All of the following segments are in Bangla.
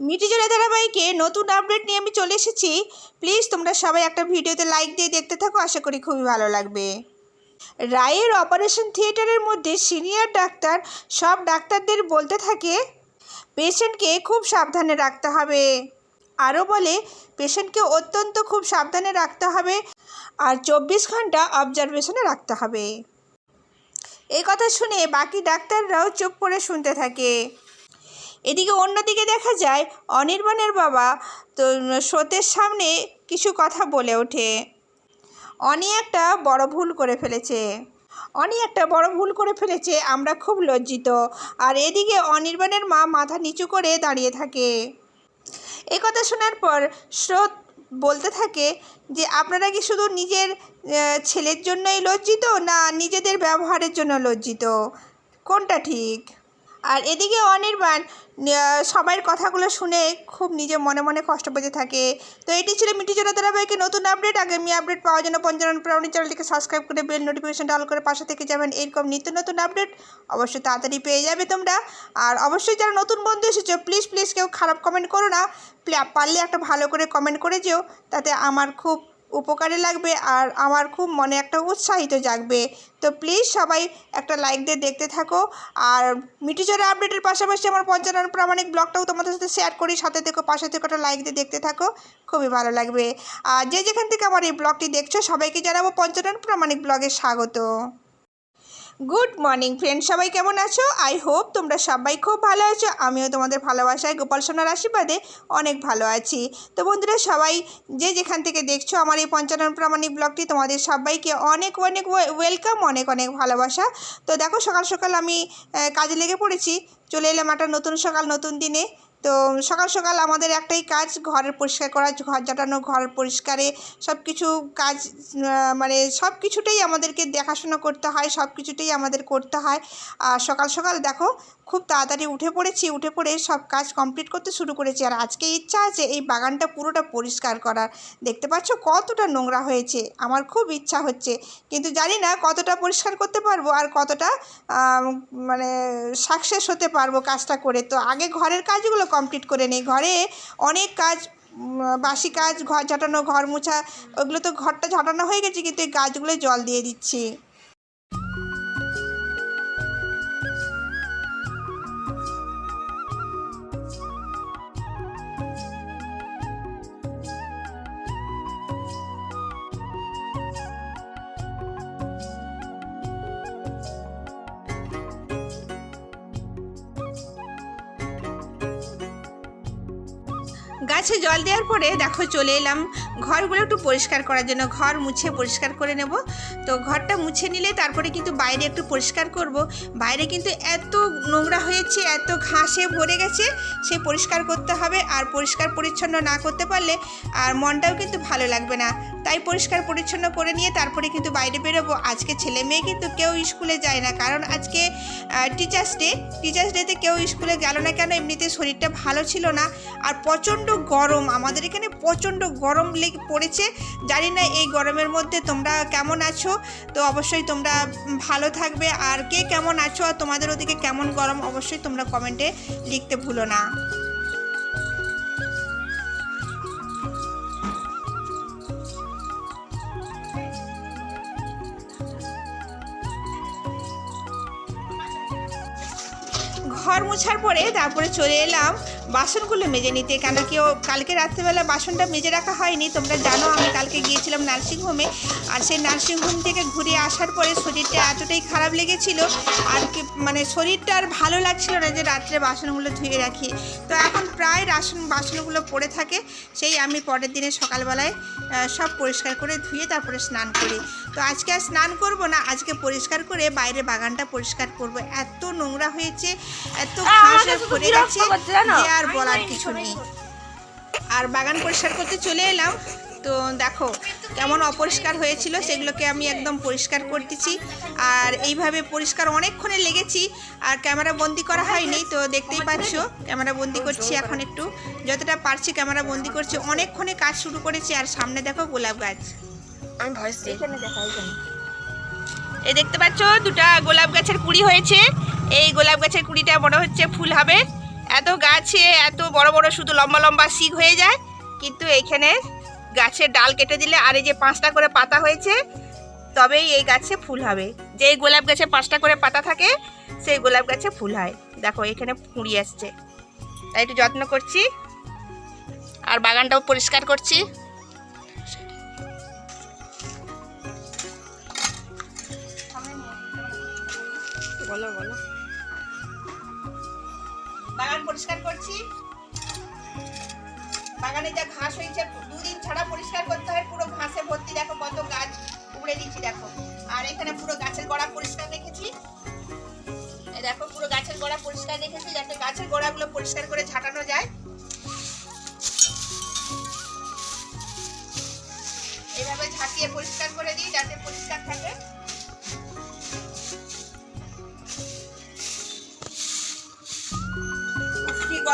মিটিজোড়া ধারাবাহিকে নতুন আপডেট নিয়ে আমি চলে এসেছি। প্লিজ তোমরা সবাই একটা ভিডিওতে লাইক দিয়ে দেখতে থাকো, আশা করি খুবই ভালো লাগবে। রায়ের অপারেশন থিয়েটারের মধ্যে সিনিয়র ডাক্তার, সব ডাক্তারদের বলতে থাকে পেশেন্টকে খুব সাবধানে রাখতে হবে। আরও বলে পেশেন্টকে অত্যন্ত খুব সাবধানে রাখতে হবে আর চব্বিশ ঘণ্টা অবজারভেশনে রাখতে হবে। এই কথা শুনে বাকি ডাক্তাররাও চুপ করে শুনতে থাকে। এদিকে অন্যদিকে দেখা যায় অনির্বাণের বাবা তো স্রোতের সামনে কিছু কথা বলে ওঠে। অনি একটা বড় ভুল করে ফেলেছে। অনি একটা বড় ভুল করে ফেলেছে, আমরা খুব লজ্জিত। আর এদিকে অনির্বাণের মা মাথা নিচু করে দাঁড়িয়ে থাকে। এ কথা শোনার পর স্রোত বলতে থাকে যে, আপনারা কি শুধু নিজের ছেলের জন্যই লজ্জিত না নিজেদের ব্যবহারের জন্য লজ্জিত? কোনটা ঠিক? আর এদিকে অনির্বাণ সবার কথাগুলো শুনে খুব নিজে মনে মনে কষ্ট পেতে থাকে। তো এটি ছিল মিটি জোড়া ধারাবাহিকের নতুন আপডেট। আগামী আপডেট পাওয়ার জন্য পঞ্চানন প্রাণী চ্যানেলটিকে সাবস্ক্রাইব করে বেল নোটিফিকেশনটা অল করে পাশে থেকে যাবেন। এরকম নিত্য নতুন আপডেট অবশ্যই তাড়াতাড়ি পেয়ে যাবে তোমরা। আর অবশ্যই যারা নতুন বন্ধু এসেছ প্লিজ প্লিজ কেউ খারাপ কমেন্ট করো না। পারলে একটা ভালো করে কমেন্ট করে যেও, তাতে আমার খুব উপকারে লাগবে আর আমার খুব মনে একটা উৎসাহিত জাগবে। তো প্লিজ সবাই একটা লাইক দিয়ে দেখতে থাকো। আর মিটিচোরা আপডেটের পাশাপাশি আমার পঞ্চানন প্রামাণিক ব্লগটাও তোমাদের সাথে শেয়ার করি। সাথে দেখো পাশে থেকে একটা লাইক দিয়ে দেখতে থাকো। খুবই ভালো লাগবে। আর যে যেখান থেকে আমার এই ব্লগটি দেখছ, সবাইকে জানাব পঞ্চানন প্রামাণিক ব্লগে স্বাগত। গুড মর্নিং ফ্রেন্ড সবাই কেমন আছো? আই হোপ তোমরা সবাই খুব ভালো আছো। আমিও তোমাদের ভালোবাসায় গোপাল সোনার আশীর্বাদে অনেক ভালো আছি। তো বন্ধুরা, সবাই যে যেখান থেকে দেখছ আমার এই পঞ্চানন প্রামাণিক ব্লগটি, তোমাদের সবাইকে অনেক অনেক ওয়েলকাম অনেক অনেক ভালোবাসা। তো দেখো, সকাল সকাল আমি কাজে লেগে পড়েছি। চলে এলাম একটা নতুন সকাল, নতুন দিনে। তো সকাল সকাল আমাদের একটাই কাজ ঘরের পরিষ্কার করা, ঘর জাটানো ঘর পরিষ্কারে সব কিছু কাজ মানে সব কিছুটাই আমাদেরকে দেখাশোনা করতে হয় সব কিছুটাই আমাদের করতে হয়। আর সকাল সকাল দেখো খুব তাড়াতাড়ি উঠে পড়েছি, উঠে পড়ে সব কাজ কমপ্লিট করতে শুরু করেছি। আর আজকে ইচ্ছা আছে এই বাগানটা পুরোটা পরিষ্কার করার। দেখতে পাচ্ছ কতটা নোংরা হয়েছে, আমার খুব ইচ্ছা হচ্ছে। কিন্তু জানি না কতটা পরিষ্কার করতে পারব আর কতটা মানে সাকসেস হতে পারব কাজটা করে। তো আগে ঘরের কাজগুলো কমপ্লিট করে নিই। ঘরে অনেক কাজ বাসি কাজ ঘর ঝাঁটানো, ঘর মোছা, ওগুলো তো ঘরটা ঝাঁটানো হয়ে গেছে, কিন্তু এই গাছগুলোয় জল দিয়ে দিচ্ছি। গাছে জল দেওয়ার পরে দেখো চলে এলাম। ঘরগুলো একটু পরিষ্কার করার জন্য, ঘর মুছে পরিষ্কার করে নেব। তো ঘরটা মুছে নিলে তারপরে কিন্তু বাইরে একটু পরিষ্কার করব। বাইরে কিন্তু এত নোংরা হয়েছে, এত ঘাসে ভরে গেছে, সে পরিষ্কার করতে হবে আর পরিষ্কার পরিচ্ছন্ন না করতে পারলে আর মনটাও কিন্তু ভালো লাগবে না। তাই পরিষ্কার পরিচ্ছন্ন করে নিয়ে তারপরে কিন্তু বাইরে বেরোবো। আজকে ছেলে মেয়ে কিন্তু কেউ স্কুলে যায় না। কারণ আজকে টিচার্স ডে টিচার্স ডেতে কেউ স্কুলে গেল না কেন? এমনিতে শরীরটা ভালো ছিল না। আর প্রচণ্ড গরম। আমাদের এখানে প্রচণ্ড গরম লেগে পড়েছে। জানি না এই গরমের মধ্যে তোমরা কেমন আছো? তো অবশ্যই তোমরা ভালো থাকবে। আর কে কেমন আছো? আর তোমাদের ওদিকে কেমন গরম? অবশ্যই তোমরা কমেন্টে লিখতে ভুলো না। ঘর মোছার পরে তারপরে চলে এলাম বাসনগুলো মেজে নিতে কেন কেউ কালকে রাত্রেবেলা বাসনটা মেজে রাখা হয়নি? তোমরা জানো আমি কালকে গিয়েছিলাম নার্সিংহোমে আর সেই নার্সিংহোম থেকে ঘুরে আসার পরে শরীরটা এতটাই খারাপ লেগেছিল আর কি মানে শরীরটা আর ভালো লাগছিল না যে রাত্রে বাসনগুলো ধুয়ে রাখি। তো এখন প্রায় রাসন বাসনগুলো পড়ে থাকে সেই আমি পরের দিনে সকালবেলায় সব পরিষ্কার করে ধুয়ে তারপরে স্নান করি। তো আজকে আর স্নান করব না আজকে পরিষ্কার করে বাইরে বাগানটা পরিষ্কার করব। এত নোংরা হয়েছে এত ঘাসে ভরে গেছে আর বলার কিছু নেই। আর বাগান পরিষ্কার করতে চলে এলাম। তো দেখো কেমন অপরিষ্কার হয়েছিল সেগুলোকে আমি একদম পরিষ্কার করতেছি। আর এইভাবে পরিষ্কার অনেকক্ষণে লেগেছি আর ক্যামেরা বন্দি করা হয়নি। তো দেখতেই পাচ্ছ ক্যামেরা বন্দি করছি এখন একটু। যতটা পারছি ক্যামেরা বন্দি করছি। অনেকক্ষণে কাজ শুরু করেছি আর সামনে দেখো গোলাপ গাছ। আমি ভয়েস দিই। এই দেখতে পাচ্ছ দুটা গোলাপ গাছের কুড়ি হয়েছে। এই গোলাপ গাছের কুড়িটা মনে হচ্ছে ফুল হবে। এত গাছে, এত বড় বড় শুধু লম্বা লম্বা শিক হয়ে যায়, কিন্তু এইখানে গাছের ডাল কেটে দিলে আর এই যে পাঁচটা করে পাতা হয়েছে, তবেই এই গাছে ফুল হবে। যে গোলাপ গাছে পাঁচটা করে পাতা থাকে, সেই গোলাপ গাছে ফুল হয়। দেখো, এখানে ফুঁড়ি আসছে। তাই একটু যত্ন করছি। আর বাগানটাও পরিষ্কার করছি। বলো বলো। বাগান পরিষ্কার করছি। বাগানে যা ঘাস হয়েছে, দুদিন ছাড়া পরিষ্কার করতে হয়, পুরো ঘাসে ভর্তি। দেখো কত গাছ উড়ে দিচ্ছি, দেখো। আর এখানে পুরো গাছের গোড়া পরিষ্কার রেখেছি দেখো, পুরো গাছের গোড়া পরিষ্কার রেখেছি যাতে গাছের গোড়াগুলো পরিষ্কার করে ঝাঁটানো যায়। এভাবে ঝাঁটিয়ে পরিষ্কার করে দিই, যাতে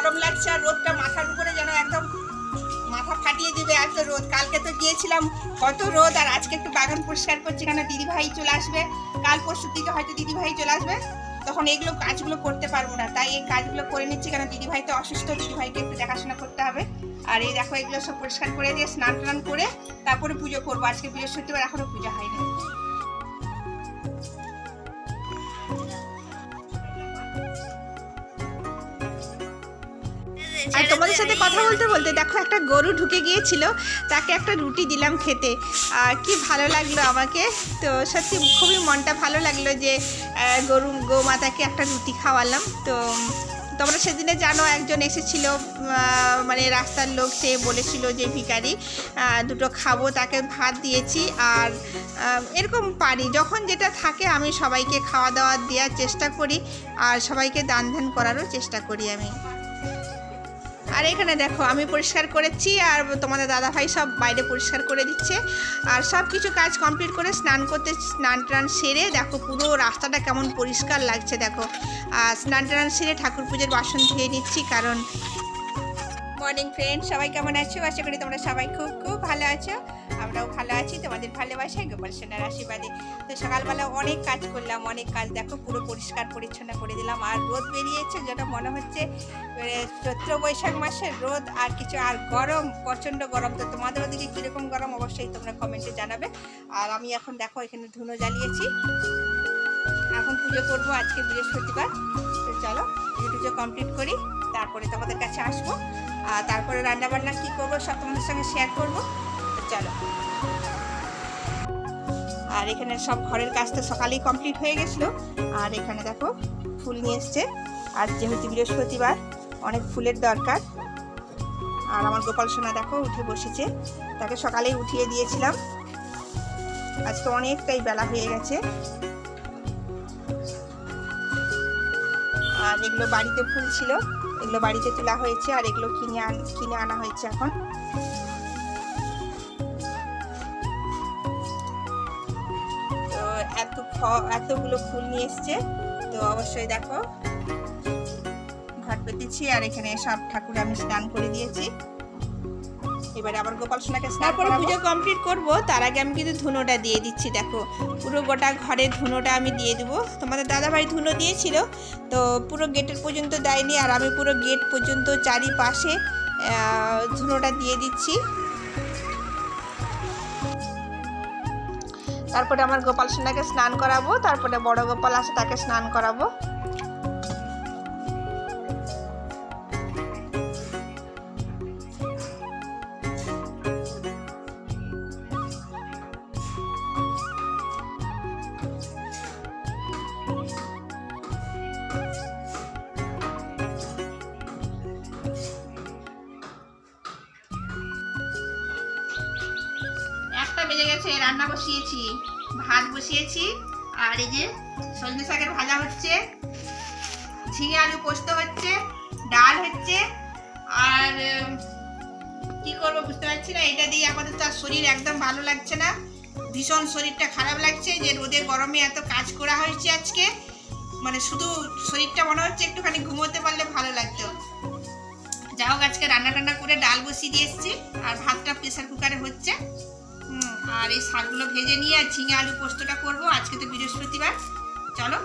গরম লাগছে আর রোদটা মাথার উপরে যেন একদম মাথা ফাটিয়ে দিবে এত রোদ। কালকে তো গিয়েছিলাম, কত রোদ। আর আজকে একটু বাগান পরিষ্কার করছি, কেন দিদি ভাই চলে আসবে? কাল পরশুর দিকে হয়তো দিদি ভাই চলে আসবে। তখন এগুলো কাজগুলো করতে পারব না। তাই এই কাজগুলো করে নিচ্ছি, কেন দিদি ভাই তো অসুস্থ দিদি ভাইকে একটু দেখাশোনা করতে হবে। আর এই দেখো, এগুলো সব পরিষ্কার করে দিয়ে স্নান টান করে তারপরে পুজো করব। আজকে বৃহস্পতিবার এখনও পুজো হয়নি। আর তোমাদের সাথে কথা বলতে বলতে দেখো একটা গরু ঢুকে গিয়েছিল তাকে একটা রুটি দিলাম খেতে। আর কি ভালো লাগল আমাকে। তো সত্যি খুবই মনটা ভালো লাগল যে গরু গোমাতাকে একটা রুটি খাওয়ালাম। তো তোমরা সেদিনে জানো একজন এসেছিল মানে রাস্তার লোক সে বলেছিল যে ভিখারি আহ, দুটো খাব তাকে ভাত দিয়েছি। আর এরকম পারি যখন যেটা থাকে আমি সবাইকে খাওয়া দাওয়া দেওয়ার চেষ্টা করি। আর সবাইকে দান ধ্যান করারও চেষ্টা করি আমি। আর এখানে দেখো, আমি পরিষ্কার করেছি আর তোমাদের দাদা ভাই সব বাইরে পরিষ্কার করে দিচ্ছে। আর সব কিছু কাজ কমপ্লিট করে স্নান করতে, স্নান টান সেরে দেখো পুরো রাস্তাটা কেমন পরিষ্কার লাগছে দেখো। আর স্নান টান সেরে ঠাকুর পুজোর বাসন ধুয়ে নিচ্ছি কারণ মর্নিং ফ্রেন্ড সবাই কেমন আছো? আশা করি তোমরা সবাই খুব খুব ভালো আছো? আমরাও ভালো আছি, তোমাদের ভালোবাসায়, গোপাল সেনার আশীর্বাদে। তো সকালবেলা অনেক কাজ করলাম, অনেক কাজ দেখো, পুরো পরিষ্কার পরিচ্ছন্ন করে দিলাম। আর রোদ বেরিয়েছে যেটা মনে হচ্ছে চৈত্র বৈশাখ মাসের রোদ আর কিছু, আর গরম, প্রচণ্ড গরম। তো তোমাদের ওদিকে কীরকম গরম, অবশ্যই তোমরা কমেন্টে জানাবে। আর আমি এখন দেখো, এখানে ধুনো জ্বালিয়েছি। এখন পুজো করব, আজকে বৃহস্পতিবার। তো চলো, পুজো কমপ্লিট করি। তারপরে তোমাদের কাছে আসব। আর তারপরে রান্না বান্না কী করব সব তোমাদের সঙ্গে শেয়ার করব। চলো। আর এখানে সব ঘরের কাজ তো সকালেই কমপ্লিট হয়ে গেছিল। আর এখানে দেখো ফুল নিয়ে এসছে। আর যেহেতু বৃহস্পতিবার, অনেক ফুলের দরকার। আর আমার গোপাল সোনা দেখো উঠে বসেছে। তাকে সকালেই উঠিয়ে দিয়েছিলাম। আজকে অনেকটাই বেলা হয়ে গেছে। আর এগুলো বাড়িতে ফুল ছিল। এগুলো বাড়িতে তোলা হয়েছে আর এগুলো কিনে আন কিনে আনা হয়েছে এখন। তো এত এতগুলো ফুল নিয়ে এসছে। তো অবশ্যই দেখো। ঘাট পেতেছি আর এখানে সব ঠাকুর আমি স্নান করে দিয়েছি। এবারে আবার গোপাল সোনাকে করে পুজো কমপ্লিট করব। তার আগে আমি কিন্তু ধুনোটা দিয়ে দিচ্ছি দেখো। পুরো গোটা ঘরের ধুনোটা আমি দিয়ে দেবো। তোমাদের দাদাভাই ধুনো দিয়েছিল তো পুরো গেটের পর্যন্ত দেয়নি আর আমি পুরো গেট পর্যন্ত চারিপাশে ধুনোটা দিয়ে দিচ্ছি। তারপরে আমার গোপাল সোনাকে স্নান করাবো তারপরে বড় গোপাল আসে তাকে স্নান করাবো। বেজে গেছে, রান্না বসিয়েছি, ভাত বসিয়েছি, আর এই যে সজনে শাকের ভাজা হচ্ছে, ঝিঙে আলু পোস্ত হচ্ছে, ডাল হচ্ছে, আর কি করব বুঝতে পারছি না, এটা দিয়ে আপাতত তার শরীর একদম ভালো লাগছে না, ভীষণ শরীরটা খারাপ লাগছে, যে রোদে গরমে এত কাজ করা হয়েছে আজকে মানে শুধু শরীরটা মনে হচ্ছে একটুখানি ঘুমোতে পারলে ভালো লাগতো। যা হোক, আজকে রান্না টান্না করে ডাল বসিয়ে দিয়ে এসেছি, আর ভাতটা প্রেসার কুকারে হচ্ছে। আর এই শাকগুলো ভেজে নিয়ে আর ঝিঙে আলু পোস্তটা করব। আজকে তো বৃহস্পতিবার। চলো,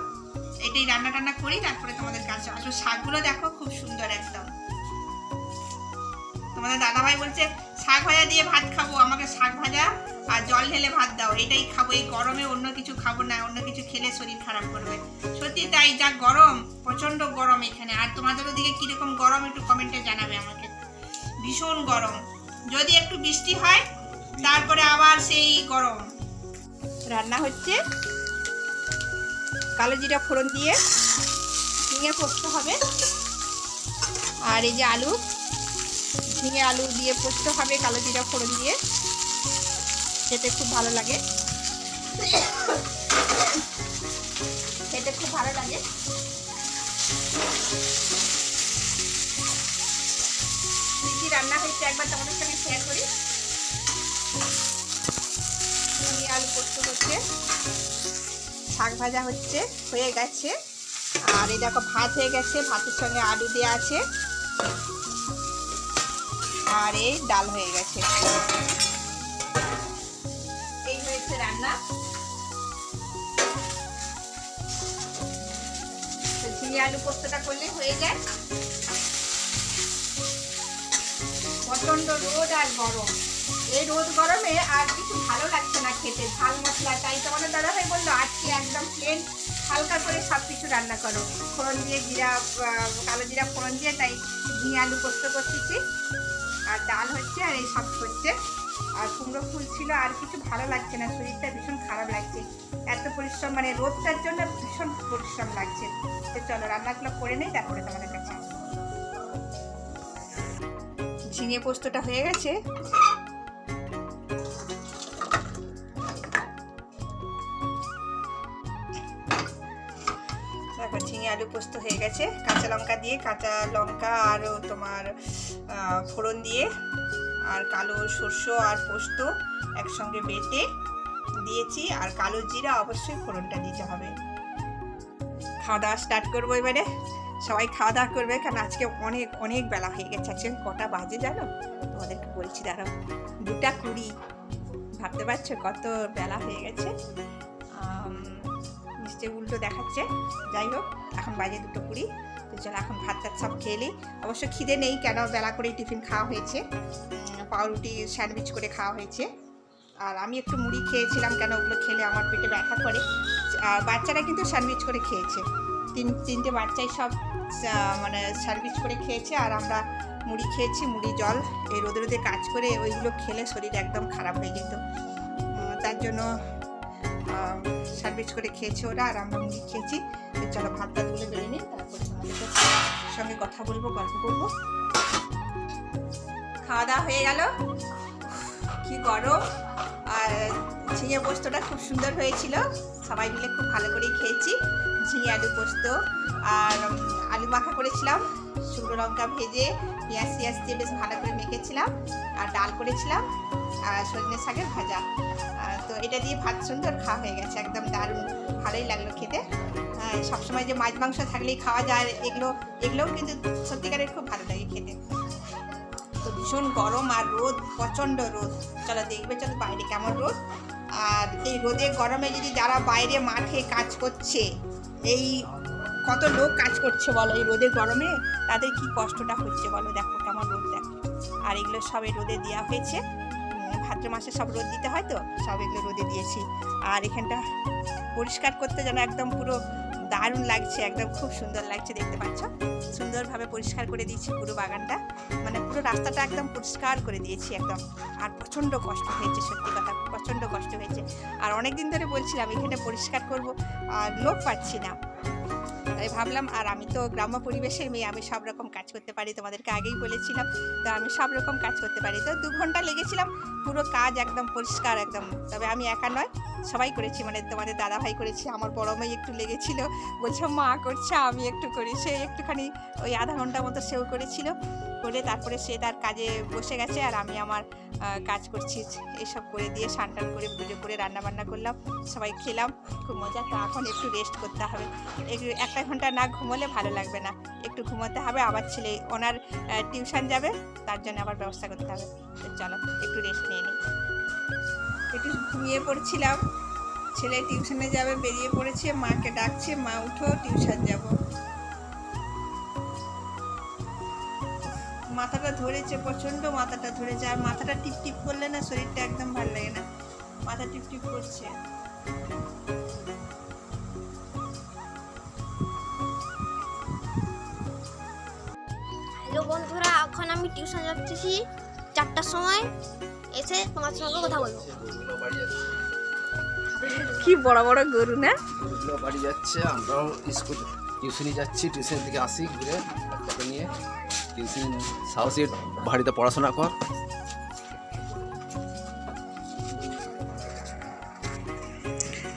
এটাই রান্না টান্না করি, তারপরে তোমাদের কাছে আসলে শাকগুলো দেখো খুব সুন্দর একদম। তোমাদের দাদাভাই বলছে, শাক ভাজা দিয়ে ভাত খাব, আমাকে শাক ভাজা আর জল ঢেলে ভাত দাও। এটাই খাব, এই গরমে অন্য কিছু খাব না, অন্য কিছু খেলে শরীর খারাপ করবে। সত্যি তাই, যা গরম প্রচণ্ড গরম এখানে। আর তোমাদের ওদিকে কীরকম গরম, একটু কমেন্টে জানাবে আমাকে। ভীষণ গরম। যদি একটু বৃষ্টি হয় তারপরে আবার সেই গরম। রান্না হচ্ছে কালো জিরা ফোড়ন দিয়ে। ঝিঙে পোস্ত হবে। আর এই যে আলু, ঝিঙে আলু দিয়ে পোস্ত হবে কালো জিরা ফোড়ন দিয়ে। খেতে খুব ভালো লাগে। খেতে খুব ভালো লাগে। রান্না হয়েছে একবার তোমাদের সঙ্গে শেয়ার করি। ঝিঙে আলু পোস্ত হচ্ছে, শাক ভাজা হচ্ছে, হয়ে গেছে। আর এই দেখো ভাত হয়ে গেছে, ভাতের সঙ্গে আলু দেওয়া আছে। আর এই ডাল হয়ে গেছে। এই হয়েছে রান্না। ঝিঙে আলু পোস্তটা করলে হয়ে যায়। প্রচণ্ড রোদ আর গরম। এই রোদ গরমে আর কিছু ভালো লাগছে না খেতে। ঝাল মশলা, তাই তোমাদের দাদা ভাই বলল, আজকে একদম প্লেন হালকা করে সব কিছু রান্না করো। ফোড়ন দিয়ে জিরা কালো জিরা ফোড়ন দিয়ে, তাই ঝিঙে আলু পোস্ত করতেছি আর ডাল হচ্ছে আর এই সব হচ্ছে। আর কুমড়ো ফুল ছিল, আর কিছু ভালো লাগছে না, শরীরটা ভীষণ খারাপ লাগছে। এত পরিশ্রম মানে রোদটার জন্য ভীষণ পরিশ্রম লাগছে। তো চলো, রান্নাগুলো করে নেই, তারপরে তোমাদের কাছে ঝিঙে পোস্তটা হয়ে গেছে। পোস্ত হয়ে গেছে। কাঁচা লঙ্কা দিয়ে, কাঁচা লঙ্কা আর তোমার ফোড়ন দিয়ে আর কালো সর্ষ আর পোস্ত একসঙ্গে বেটে দিয়েছি। আর কালো জিরা অবশ্যই ফোড়নটা দিতে হবে। খাওয়া দাওয়া স্টার্ট করব এবারে। সবাই খাওয়া দাওয়া করবে, কারণ আজকে অনেক অনেক বেলা হয়ে গেছে। আজকে কটা বাজে জানো? তোমাদেরকে বলছি, দাঁড়াও। দুটা কুড়ি। ভাবতে পারছ কত বেলা হয়ে গেছে? নিশ্চয়ই উল্টো দেখাচ্ছে। যাই হোক, এখন বাজে দুটো কুড়ি। তো চলো, এখন ভাত টাত সব খেয়ে নিই। অবশ্য খিদে নেই, কেন বেলা করেই টিফিন খাওয়া হয়েছে। পাউরুটি স্যান্ডউইচ করে খাওয়া হয়েছে। আর আমি একটু মুড়ি খেয়েছিলাম কেন, ওগুলো খেলে আমার পেটে ব্যথা করে। আর বাচ্চারা কিন্তু স্যান্ডউইচ করে খেয়েছে। তিন, তিনটে বাচ্চাই সব মানে স্যান্ডউইচ করে খেয়েছে। আর আমরা মুড়ি খেয়েছি, মুড়ি, জল। এই রোদে রোদে কাজ করে ওইগুলো খেলে শরীর একদম খারাপ হয়ে যেত। তার জন্য স্যান্ডউইচ করে খেয়েছে ওরা, আর আমরা মুড়ি খেয়েছি। চলো ভাতটা তুলে বেড়ে নিই, তারপরে সঙ্গে কথা বলব, গল্প করব। খাওয়া দাওয়া হয়ে গেল। কি গরম। আর ঝিঙে পোস্তটা খুব সুন্দর হয়েছিল। সবাই মিলে খুব ভালো করেই খেয়েছি। ঝিঙে আলু পোস্ত আর আলু মাখা করেছিলাম। শুকনো লঙ্কা ভেজে পেঁয়াজ টিয়াজ দিয়ে বেশ ভালো করে মেখেছিলাম, আর ডাল করেছিলাম, আর সজনে শাকের ভাজা। তো এটা দিয়ে ভাত সুন্দর খাওয়া হয়ে গেছে, একদম দারুণ, ভালোই লাগল খেতে। সবসময় যে মাছ মাংস থাকলেই খাওয়া যায়, এগুলো, এগুলোও কিন্তু সত্যিকারের খুব ভালো লাগে খেতে। তো ভীষণ গরম আর রোদ, প্রচণ্ড রোদ। চলো দেখবে, চলো বাইরে কেমন রোদ। আর এই রোদে গরমে যদি যারা বাইরে মাঠে কাজ করছে, এই কত লোক কাজ করছে বলো এই রোদের গরমে? তাদের কি কষ্টটা হচ্ছে বলো? দেখো কেমন রোদ দেখো। আর এগুলো সব রোদে দেওয়া হয়েছে। ভাদ্র মাসে সব রোদ দিতে হয় তো? সব এগুলো রোদে দিয়েছি। আর এখানটা পরিষ্কার করতে যেন একদম পুরো দারুণ লাগছে, একদম খুব সুন্দর লাগছে, দেখতে পাচ্ছ? সুন্দরভাবে পরিষ্কার করে দিয়েছি পুরো বাগানটা। মানে পুরো রাস্তাটা একদম পরিষ্কার করে দিয়েছি একদম। আর প্রচণ্ড কষ্ট হয়েছে, সত্যি কথা, প্রচণ্ড কষ্ট হয়েছে। আর অনেক দিন ধরে বলছিলাম এখানে পরিষ্কার করব। আর লোক পাচ্ছি না। তাই ভাবলাম, আর আমি তো গ্রাম্য পরিবেশের মেয়ে, আমি সব রকম কাজ করতে পারি। তোমাদেরকে আগেই বলেছিলাম, তো আমি সব রকম কাজ করতে পারি। তো দু ঘণ্টা লেগেছিলাম, পুরো কাজ একদম পরিষ্কার একদম। তবে আমি একা নয়, সবাই করেছি মানে তোমাদের দাদা ভাই করেছি, আমার বড় মেয়ে একটু লেগেছিল। বলছে, মা করছে, আমি একটু করি। সে একটুখানি ওই আধা ঘণ্টা মতো সেও করেছিল, করে তারপরে সে তার কাজে বসে গেছে, আর আমি আমার কাজ করছি। এসব করে দিয়ে স্নান টান করে পুজো করে রান্না বান্না করলাম, সবাই খেলাম, খুব মজা। তো এখন একটু রেস্ট করতে হবে। একটা ঘণ্টা না ঘুমোলে ভালো লাগবে না। একটু ঘুমোতে হবে, আবার ছেলে ওনার টিউশন যাবে, তার জন্য আবার ব্যবস্থা করতে হবে। চলো, একটু রেস্ট নিয়ে নিই। একটু ঘুমিয়ে পড়ছিলাম। ছেলে টিউশনে যাবে, বেরিয়ে পড়েছে, মাকে ডাকছে, মা, উঠো, টিউশন যাব। মাথাটা ধরেছে প্রচণ্ড মাথাটা ধরেছে। আর মাথাটা টিপ টিপ করলে না শরীরটা একদম ভালো লাগে না। মাথা টিপ টিপ করছে। আমি টিউশন যাচ্ছি চারটার সময় এসে তোমার সঙ্গে কথা বলব। কি বড় বড় গরু না? বাড়ি যাচ্ছে আমরাও স্কুল টিউশনি যাচ্ছি টিউশন থেকে আসি ঘুরে বাচ্চাকে নিয়ে। টিউশন সাহসী বাড়িতে পড়াশোনা কর।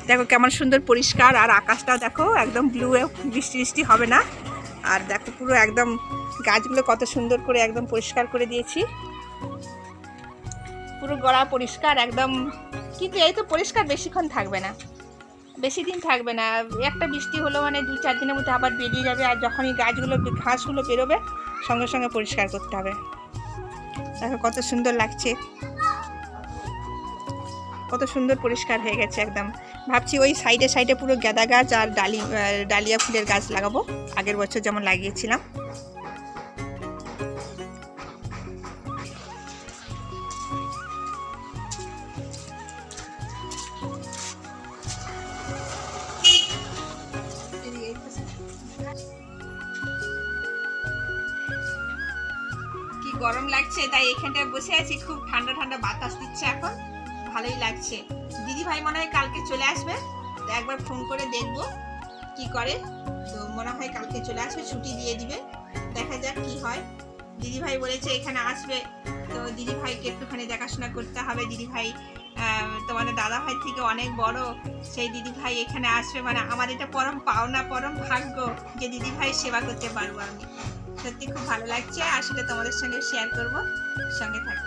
দেখো কেমন সুন্দর পরিষ্কার আর আকাশটা দেখো একদম ব্লু বৃষ্টি বৃষ্টি হবে না। আর দেখো পুরো একদম গাছগুলো কত সুন্দর করে একদম পরিষ্কার করে দিয়েছি। পুরো গড়া পরিষ্কার, একদম, কিন্তু এই তো পরিষ্কার বেশিক্ষণ থাকবে না। বেশি দিন থাকবে না। একটা বৃষ্টি হলো মানে দু চার দিনের মধ্যে আবার বেরিয়ে যাবে আর যখনই গাছগুলো, ঘাসগুলো বেরোবে, সঙ্গে সঙ্গে পরিষ্কার করতে হবে। দেখো কত সুন্দর লাগছে। কত সুন্দর পরিষ্কার হয়ে গেছে একদম। ভাবছি ওই সাইডে সাইডে পুরো গাঁদা গাছ আর ডালি ডালিয়া ফুলের গাছ লাগাবো। আগের বছর যেমন লাগিয়েছিলাম। বসে আছি খুব ঠান্ডা ঠান্ডা বাতাস দিচ্ছে এখন ভালোই লাগছে। দিদি ভাই মনে হয় কালকে চলে আসবে তো একবার ফোন করে দেখব কি করে। তো মনে হয় কালকে চলে আসবে ছুটি দিয়ে দিবে দেখা যাক কি হয়। দিদি ভাই বলেছে এখানে আসবে তো দিদি ভাইকে একটুখানি দেখাশোনা করতে হবে। দিদি ভাই আহ, তোমাদের দাদা ভাই থেকে অনেক বড় সেই দিদি ভাই এখানে আসবে মানে আমার এটা পরম পাওনা পরম ভাগ্য যে দিদি ভাই সেবা করতে পারব আমি। সত্যি খুব ভালো লাগছে। আর সেটা তোমাদের সঙ্গে শেয়ার করব। সঙ্গে থাকবে